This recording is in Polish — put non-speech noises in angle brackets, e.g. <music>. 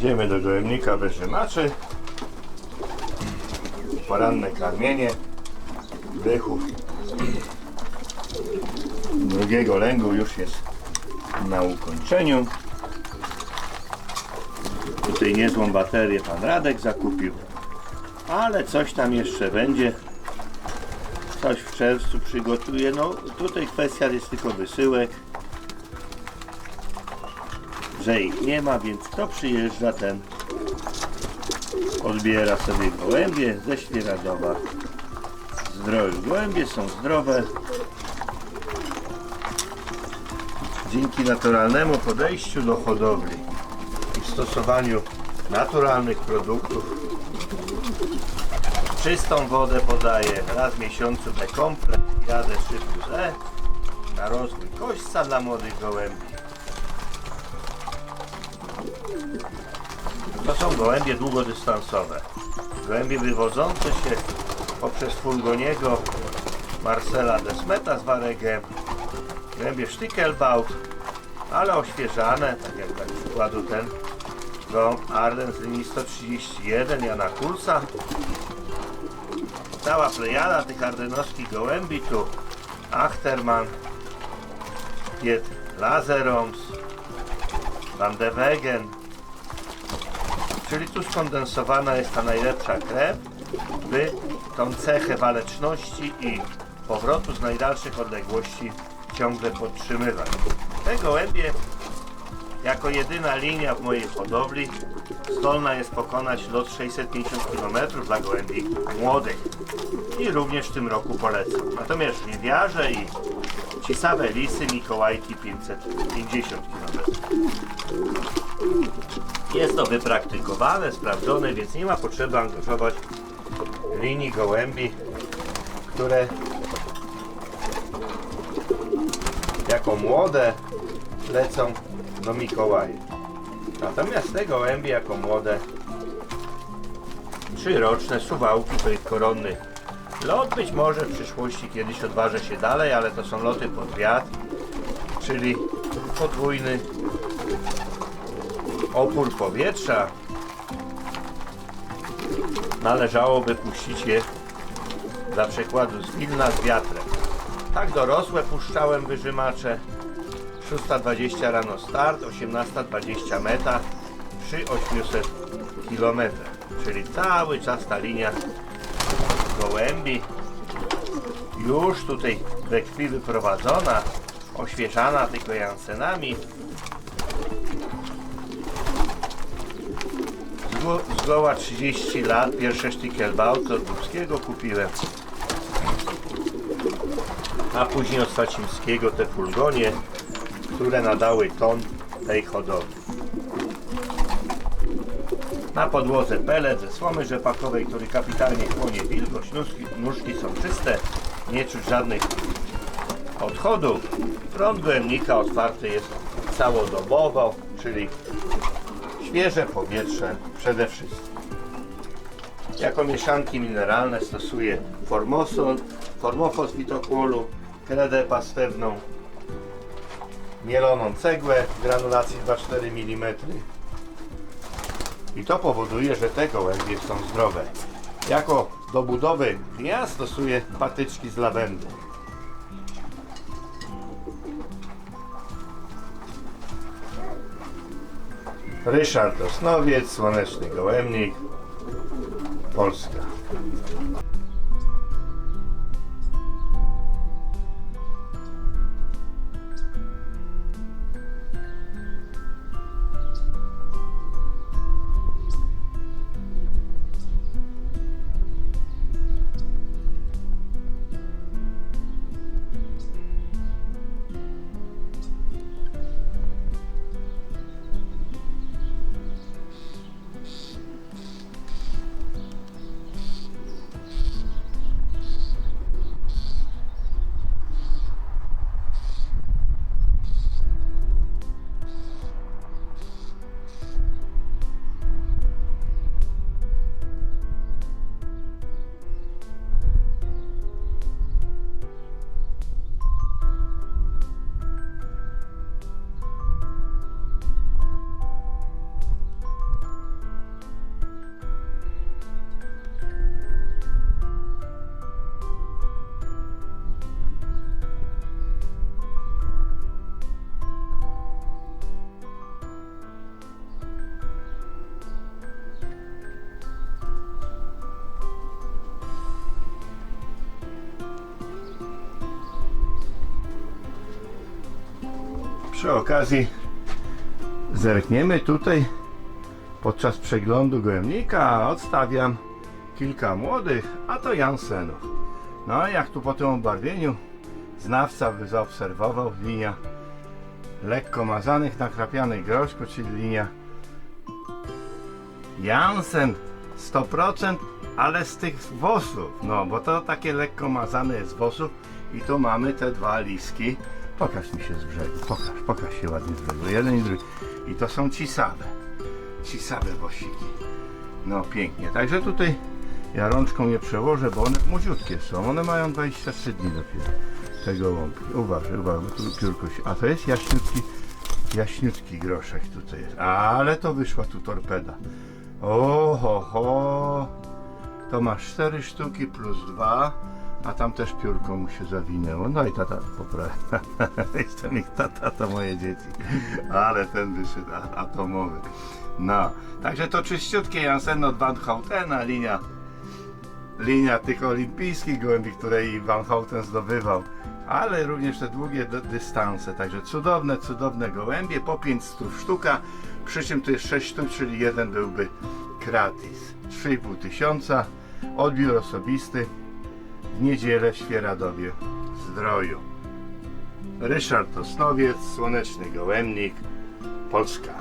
Idziemy do gołębnika wyżymaczy. Poranne karmienie wychów drugiego lęgu już jest na ukończeniu. Tutaj niezłą baterię pan Radek zakupił, ale coś tam jeszcze będzie. Coś w czerwcu przygotuje. No tutaj kwestia jest tylko wysyłek że ich nie ma, więc kto przyjeżdża, ten odbiera sobie gołębie ze Świeradowa. Zdrowe gołębie są zdrowe. Dzięki naturalnemu podejściu do hodowli i stosowaniu naturalnych produktów czystą wodę podaję raz w miesiącu komplet jadę 3 plus E na rozwój kośćca dla młodych gołębi To są gołębie długodystansowe. Gołębie wywodzące się poprzez Fulgoniego, Marcela Desmeta z Waregem, gołębie Stickelbaut, ale oświeżane, tak jak dla przykładu ten gołąb Arden z linii 131 Jana Kulsa. Cała plejada tych ardenowskich gołębi tu Achterman, Piet Lazeroms, Van de Wegen, Czyli tu skondensowana jest ta najlepsza krew, by tą cechę waleczności i powrotu z najdalszych odległości ciągle podtrzymywać. Te gołębie jako jedyna linia w mojej hodowli zdolna jest pokonać lot 650 km dla gołębi młodych i również w tym roku polecam. Natomiast żniwiarze i cisawe lisy Mikołajki 550 km. Jest to wypraktykowane, sprawdzone, więc nie ma potrzeby angażować linii gołębi, które jako młode lecą do Mikołaja. Natomiast te gołębie jako młode trzyroczne suwałki to ich koronny lot. Być może w przyszłości kiedyś odważę się dalej, ale to są loty pod wiatr, czyli podwójny opór powietrza należałoby puścić je dla przykładu z Wilna z wiatrem. Tak dorosłe puszczałem wyżymacze 6.20 rano start, 18.20 meta przy 800 km. Czyli cały czas ta linia gołębi już tutaj we krwi wyprowadzona, oświeżana tylko jansenami Zgo, zgoła 30 lat, pierwsze Stickelbaut od Dubskiego kupiłem. A później od Stacimskiego te fulgonie, które nadały ton tej hodowli. Na podłodze pelet ze słomy rzepakowej, który kapitalnie chłonie wilgoć, nóżki, nóżki są czyste, nie czuć żadnych odchodów. Prąd gołębnika otwarty jest całodobowo, czyli Świeże powietrze przede wszystkim. Jako mieszanki mineralne stosuję formosol, formofos witokłolu, kredę pastewną, mieloną cegłę w granulacji 2,4 mm. I to powoduje, że te gołębie są zdrowe. Jako do budowy stosuję patyczki z lawendy. Ryszard Osnowiec, Słoneczny Gołębnik, Polska. Przy okazji zerkniemy tutaj podczas przeglądu gołębnika odstawiam kilka młodych, a to Jansenów. No jak tu po tym obarwieniu znawca by zaobserwował linia lekko mazanych, nakrapianych groszku, czyli linia Jansen 100%, ale z tych włosów, no bo to takie lekko mazane jest włosów i tu mamy te dwa liski. Pokaż mi się z brzegu, pokaż, pokaż się ładnie z brzegu, jeden i drugi. I to są ci same, ci same włosiki. No pięknie, także tutaj ja rączką nie przełożę, bo one młodziutkie są, one mają 23 dni dopiero, te gołąbki. Uważaj, uważaj, tu piórko się, a to jest jaśniutki, jaśniutki groszek tutaj jest, ale to wyszła tu torpeda. O, ho, ho. To masz 4 sztuki plus 2, a tam też piórko mu się zawinęło. No i tata poprawia. <laughs> Jestem ich tata, to moje dzieci. Ale ten wyszedł atomowy. No, także to czyściutkie Jansen od Van Houtena, linia linia tych olimpijskich gołębi, które i Van Houten zdobywał, ale również te długie dy- dystanse. Także cudowne, cudowne gołębie, po 500 sztuka, przy czym tu jest 6 sztuk, czyli jeden byłby gratis. 3,5 tysiąca, odbiór osobisty w niedzielę w Świeradowie Zdroju. Ryszard Osnowiec, Słoneczny Gołębnik, Polska.